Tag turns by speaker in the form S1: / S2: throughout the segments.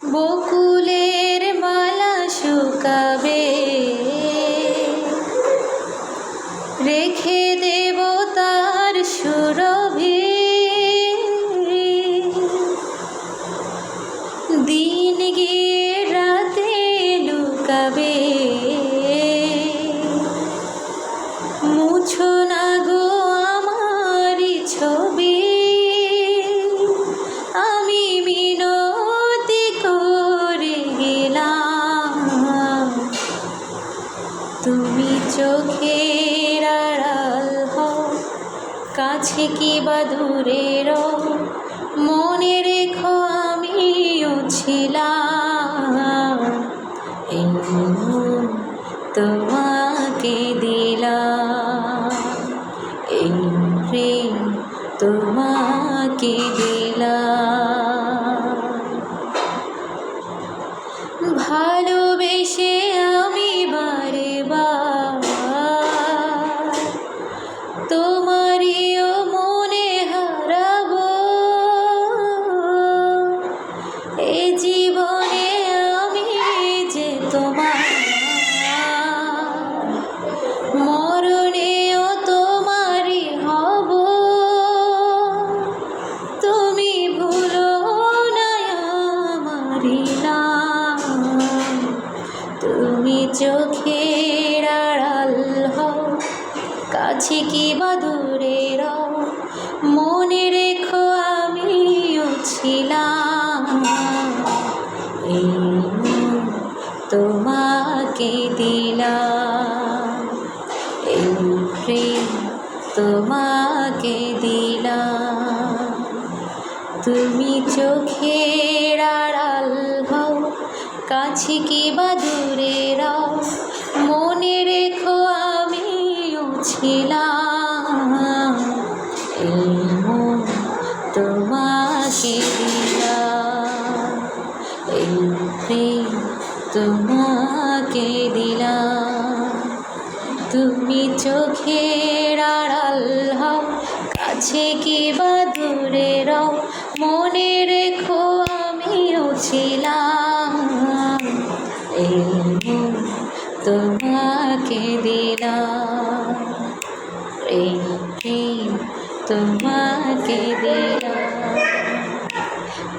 S1: বকুলের মালা শুকাবে। রেখে দেব তার সুরভি। দিন গিয়ে রাতে লুকাবে। কাছে কি বা দূরে রও মনে রেখো আমিও ছিলাম তোমাকে দিলাম। এই প্রেম তোমাকে দিলাম। ভালোবেসে এ জীবনে আমি যে তোমার মরণেও তোমারই হব। তুমি ভুলো আমারি তুমি চোখের আড়াল কাছে কি বা দূরে রও। মনে রেখো আমিও ছিলাম। এই তোমাকে দিলাম। এই প্রেম তোমাকে দিলাম। তুমি চোখের আড়াল হও, কাছে কি বা দূরে রও। মনে রেখো আমিও ছিলাম। এই তোমাকে দিলাম। তুমি চোখের আড়াল হও, কাছে কি বা দূরে রও, মনে রেখো আমিও ছিলাম। এই তোমাকে দিলাম। এই তোমাকে দিলাম।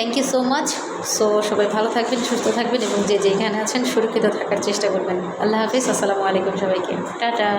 S1: Thank you so much so সবাই ভালো থাকবেন, সুস্থ থাকবেন এবং যে যেখানে আছেন সুরক্ষিত থাকার চেষ্টা করবেন। আল্লাহ হাফিজ, আসসালামু আলাইকুম সবাইকে। টাটা।